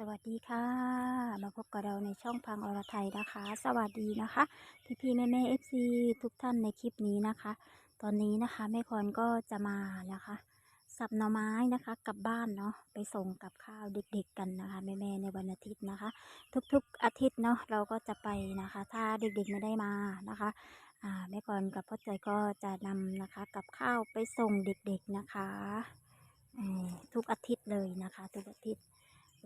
สวัสดีค่ะ มาพบกับเราในช่องพังอรไทยนะคะ สวัสดีนะคะ พี่พี่แม่แม่เอฟซีทุกท่านในคลิปนี้นะคะ ตอนนี้นะคะแม่คอนก็จะมานะคะ สับหน่อไม้นะคะกลับบ้านเนาะไปส่งกับข้าวเด็กๆกันนะคะแม่แม่ในวันอาทิตย์นะคะ ทุกๆอาทิตย์เนาะเราก็จะไปนะคะ ถ้าเด็กๆไม่ได้มานะคะอ่าแม่คอนกับพ่อใจก็จะนำนะคะกับข้าวไปส่งเด็กๆนะคะทุกอาทิตย์เลยนะคะ ทุกอาทิตย์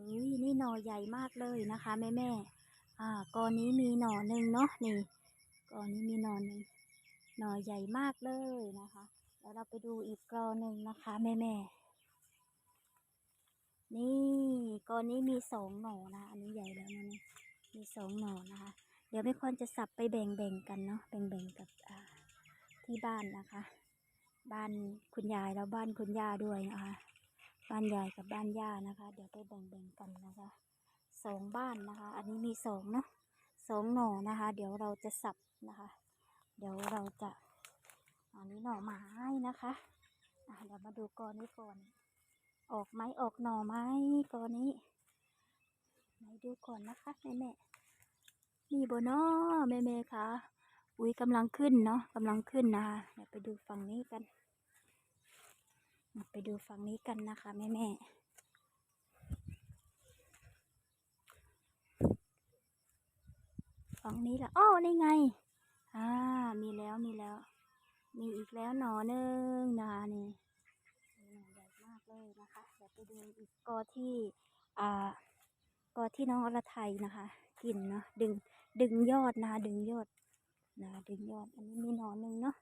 อุ้ยนี่หน่อใหญ่มากเลยนะคะแม่แม่อ่ากอนี้มีหน่อหนึ่งเนาะนี่กอนี้มีหน่อหนึ่งหน่อใหญ่มากเลยนะคะ แล้วเราไปดูอีกกอหนึ่งนะคะแม่แม่นี่กอนี้มีสองหน่อนะ อันนี้ใหญ่แล้วนะนี่มีสองหน่อนะคะ เดี๋ยวไม่ควรจะสับไปแบ่งๆกันเนาะแบ่งๆกับอ่าที่บ้านนะคะ บ้านคุณยายแล้วบ้านคุณย่าด้วยนะคะ บ้านยายกับบ้านย่านะคะ เดี๋ยวไปแบ่งๆกันนะคะสองบ้านนะคะ อันนี้มีสองเนาะสองหน่อนะคะ เดี๋ยวเราจะสับนะคะ เดี๋ยวเราจะอันนี้หน่อไม้นะคะอะเดี๋ยวมาดูกอนี้ก่อน ออกไหมออกหน่อไหมกอนี้ไหนดูก่อนนะคะแม่แม่มีบนอ้อแม่แม่คะอุ้ยกำลังขึ้นเนาะกำลังขึ้นนะคะเดี๋ยวไปดูฝั่งนี้กัน ไปดูฝั่งนี้กันนะคะแม่แม่ฝั่งนี้ละอ้อนี่ไง อ่า มีแล้วมีแล้ว มีอีกแล้วหนอหนึ่งนะคะนี่หน่อใหญ่มากเลยนะคะเดี๋ยวไปดูอีกกอที่อ่ากอที่น้องอรไทยนะคะ กินเนาะดึงดึงยอดนะคะดึงยอดนะดึงยอดอันนี้มีหนอหนึ่งเนาะ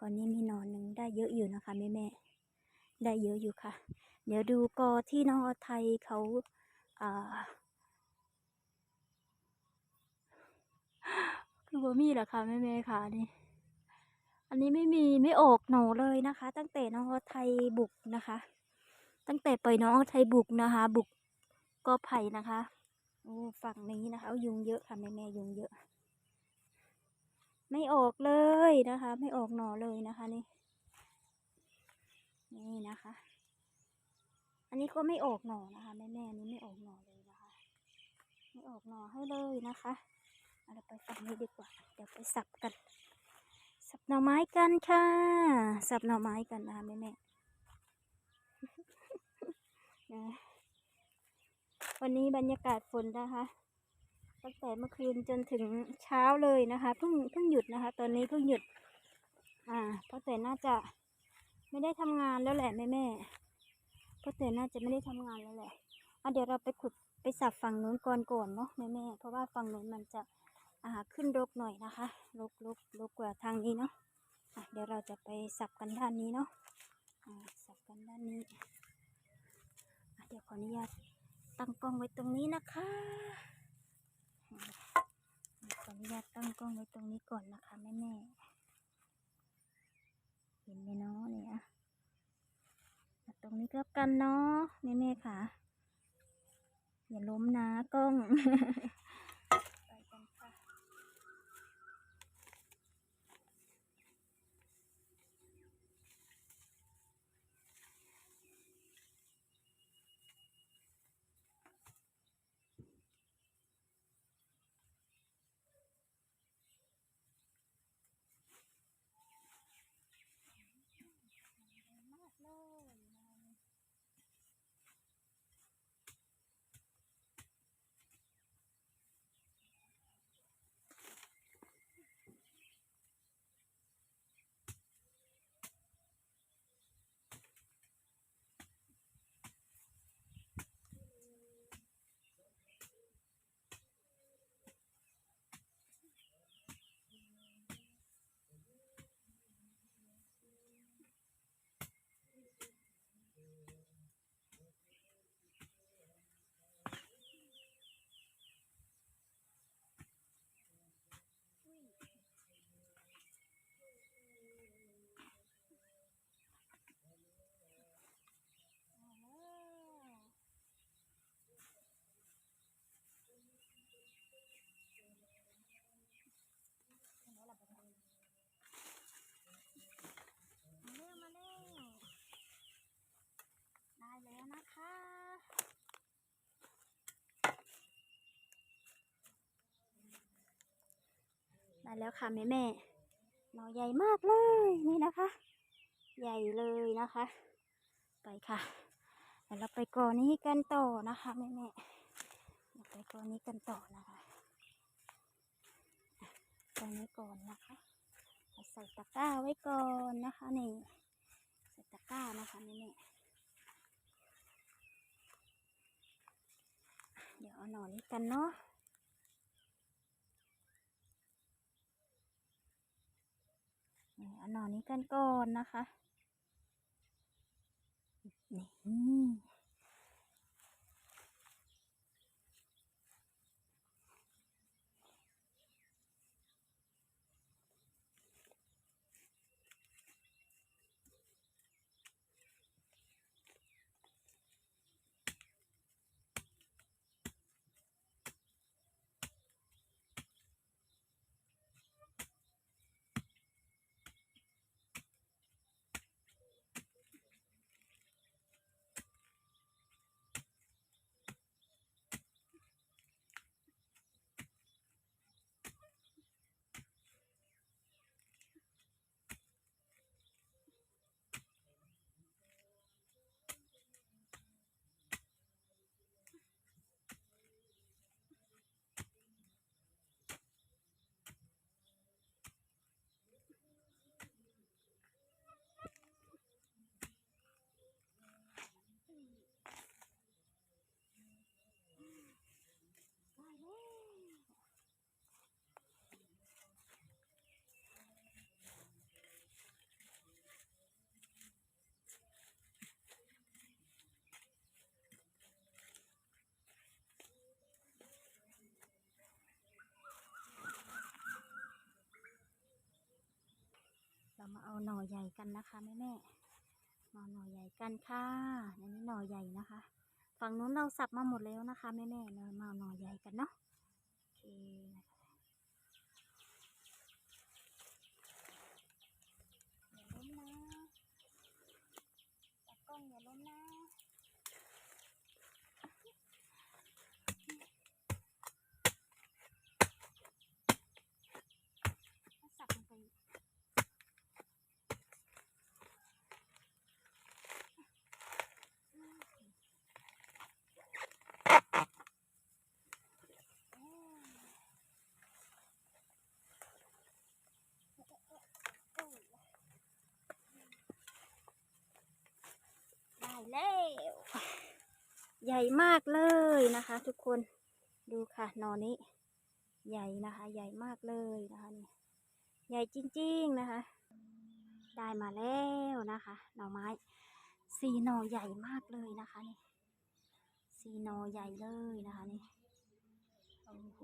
ก่อนนี้มีหนอหนึ่งได้เยอะอยู่นะคะแม่แม่ ได้เยอะอยู่ค่ะ เดี๋ยวดูกอที่น้องอไทยเขาอ่าคือบ่มีเหรอคะแม่เมย์ค่ะนี่ อันนี้ไม่มีไม่ออกหนอเลยนะคะ ตั้งแต่น้องอไทยบุกนะคะ ตั้งแต่ปล่อยน้องอไทยบุกนะคะ บุกกอไผ่นะคะโอ้ฝั่งนี้นะคะยุงเยอะค่ะแม่แม่ยุงเยอะ ไม่ออกเลยนะคะ ไม่ออกหนอเลยนะคะนี่ นี่นะคะ อันนี้ก็ไม่ออกหน่อนะคะแม่แม่อันนี้ไม่ออกหน่อเลยนะคะ ไม่ออกหน่อให้เลยนะคะเอาเราไปฝั่งนี้ดีกว่า เดี๋ยวไปสับกัน สับหน่อไม้กันค่ะ สับหน่อไม้กันนะคะแม่แม่วันนี้บรรยากาศฝนนะคะตั้งแต่เมื่อคืนจนถึงเช้าเลยนะคะเพิ่งเพิ่งหยุดนะคะ ตอนนี้เพิ่งหยุด อ่าเพราะแต่น่าจะ ไม่ได้ทำงานแล้วแหละแม่แม่ๆเพราะแต่น่าจะไม่ได้ทำงานแล้วแหละอะเดี๋ยวเราไปขุดไปสับฝั่งนู้นก่อนก่อนเนาะแม่แม่เพราะว่าฝั่งนู้นมันจะอ่าขึ้นรกหน่อยนะคะรกรกรกกว่าทางนี้เนาะอะเดี๋ยวเราจะไปสับกันด้านนี้เนาะอ่าสับกันด้านนี้อะเดี๋ยวขออนุญาตตั้งกล้องไว้ตรงนี้นะคะขออนุญาตตั้งกล้องไว้ตรงนี้ก่อนนะคะแม่แม่ เห็นไหมเนาะเนี่ยตรงนี้ก็กันเนาะแม่แม่ๆค่ะ อย่าล้มนะกล้อง ได้แล้วค่ะแม่แม่ๆหน่อใหญ่มากเลยนี่นะคะ ใหญ่เลยนะคะ ไปค่ะเดี๋ยวเราไปกอนี้กันต่อนะคะแม่แม่ไปกอนี้กันต่อนะคะอะกอนี้ก่อนนะคะใส่ตะกร้าไว้ก่อนนะคะนี่ใส่ตะกร้านะคะแม่แม่เดี๋ยวเอาหน่อนี้กันเนาะ เอาหน่อนี้กันก่อนนะคะ นี่ มาเอาหน่อใหญ่กันนะคะแม่แม่มาหน่อใหญ่กันค่ะอันนี้หน่อใหญ่นะคะ ฝั่งนู้นเราสับมาหมดแล้วนะคะแม่แม่เรามาเอาหน่อใหญ่กันเนาะโอเคนะคะอย่าล้มนะตากล้องอย่าล้มนะถ้าสับลงไป ได้แล้ว ใหญ่มากเลยนะคะ ทุกคนดูค่ะหนอนนี้ ใหญ่นะคะ ใหญ่มากเลยนะคะนี่ใหญ่จริง ๆนะคะ ได้มาแล้วนะคะ หน่อไม้สีหน่อใหญ่มากเลยนะคะนี่สีหน่อใหญ่เลยนะคะนี่โอ้โห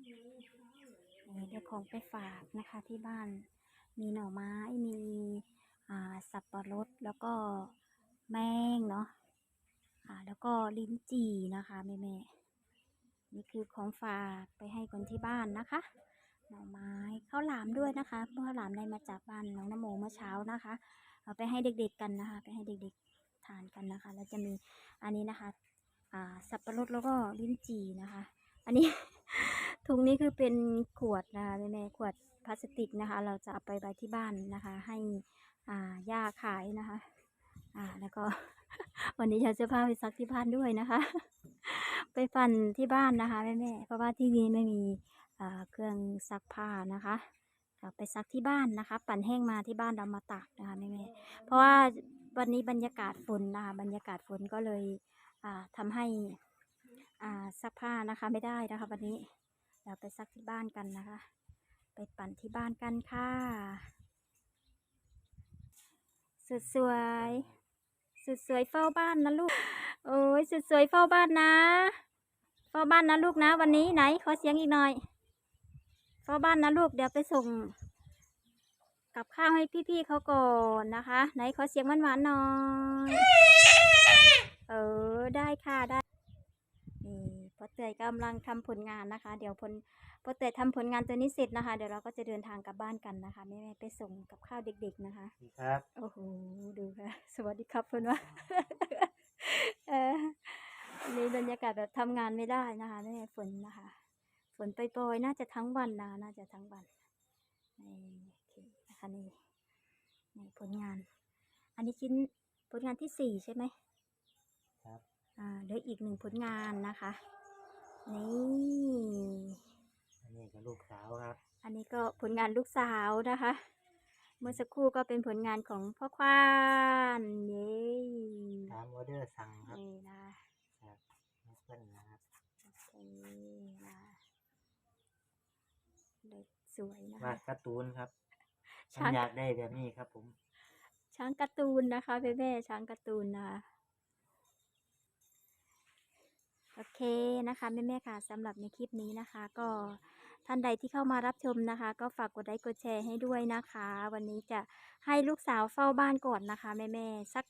นี่เดี๋ยวของไปฝากนะคะที่บ้านมีหน่อไม้มีอ่าสับปะรดแล้วก็ แมงเนาะอ่าแล้วก็ลิ้นจี่นะคะแม่แม่นี่คือของฝากไปให้คนที่บ้านนะคะ หน่อไม้ข้าวหลามด้วยนะคะเพราะข้าวหลามได้มาจากบ้านน้องนโมเมื่อเช้านะคะเอาไปให้เด็กๆกันนะคะ ไปให้เด็กๆทานกันนะคะ แล้วจะมีอันนี้นะคะอ่าสับปะรดแล้วก็ลิ้นจี่นะคะ อันนี้ถุงนี้คือเป็นขวดนะคะแม่แม่ขวดพลาสติกนะคะ เราจะเอาไปไว้ที่บ้านนะคะ ให้อ่าย่าขายนะคะ อ่า แล้วก็วันนี้ฉันจะพาไปซักที่บ้านด้วยนะคะ ไปปั่นที่บ้านนะคะแม่แม่เพราะว่าที่นี่ไม่มีอ่าเครื่องซักผ้านะคะไปซักที่บ้านนะคะ ปั่นแห้งมาที่บ้านเรามาตากนะคะแม่แม่เพราะว่าวันนี้บรรยากาศฝนนะคะบรรยากาศฝนก็เลยอ่าทำให้อ่าซักผ้านะคะไม่ได้นะคะ วันนี้เราไปซักที่บ้านกันนะคะ ไปปั่นที่บ้านกันค่ะสุดสวย สุดสวยเฝ้าบ้านนะลูก โอ้ยสุดสวยเฝ้าบ้านนะ เฝ้าบ้านนะลูกนะ วันนี้ไหนขอเสียงอีกหน่อย เฝ้าบ้านนะลูกเดี๋ยวไปส่ง กับข้าวให้พี่ๆเขาก่อนนะคะ ไหนขอเสียงหวานๆหน่อย เออได้ค่ะได้ พ่อเตยกำลังทำผลงานนะคะ เดี๋ยวพลพ่อเตยทำผลงานตัวนี้เสร็จนะคะ เดี๋ยวเราก็จะเดินทางกลับบ้านกันนะคะแม่ๆไปส่งกับข้าวเด็ก ๆนะคะครับโอ้โหดูค่ะ สวัสดีครับเพื่อนว่าเออวันนี้บรรยากาศแบบทำงานไม่ได้นะคะแม่ฝนนะคะ ฝนปล่อยๆน่าจะทั้งวันนะน่าจะทั้งวันนี่โอเคนะคะนี่นี่ผลงาน อันนี้ชิ้นผลงานที่สี่ใช่ไหมครับอ่าเหลืออีกหนึ่งผลงานนะคะ นี่อันนี้ก็ลูกสาวครับ อันนี้ก็ผลงานลูกสาวนะคะ เมื่อสักครู่ก็เป็นผลงานของพ่อควานเย้ตามออเดอร์สั่งครับนี่นะจากแม่เปิ้ลนะครับโอเคนะเลยสวยนะวาคะดการ์ตูนครับผมช้าง อยากได้แบบนี้ครับผม ช้างการ์ตูนนะคะแม่แม่ๆช้างการ์ตูนนะคะ โอเคนะคะแม่แม่ๆค่ะสำหรับในคลิปนี้นะคะ ก็ท่านใดที่เข้ามารับชมนะคะ ก็ฝากกดไลค์กดแชร์ให้ด้วยนะคะ วันนี้จะให้ลูกสาวเฝ้าบ้านก่อนนะคะแม่แม่ๆสัก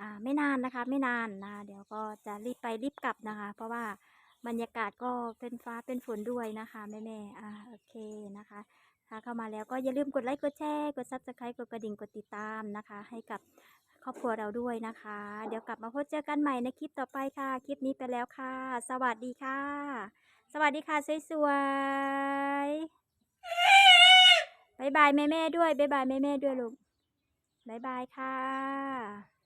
อ่าไม่นานนะคะไม่นานนะเดี๋ยวก็จะรีบไปรีบกลับนะคะ เพราะว่าบรรยากาศก็เป็นฟ้าเป็นฝนด้วยนะคะแม่แม่ๆอ่าโอเคนะคะถ้าเข้ามาแล้วก็อย่าลืมกดไลค์กดแชร์กด subscribe กดกระดิ่งกดติดตามนะคะ ให้กับ ครอบครัวเราด้วยนะคะ เดี๋ยวกลับมาพบเจอกันใหม่ในคลิปต่อไปค่ะ คลิปนี้ไปแล้วค่ะ สวัสดีค่ะ สวัสดีค่ะสวยๆบายบายแม่ๆด้วยบายบายแม่ๆด้วยลูกบายบายค่ะ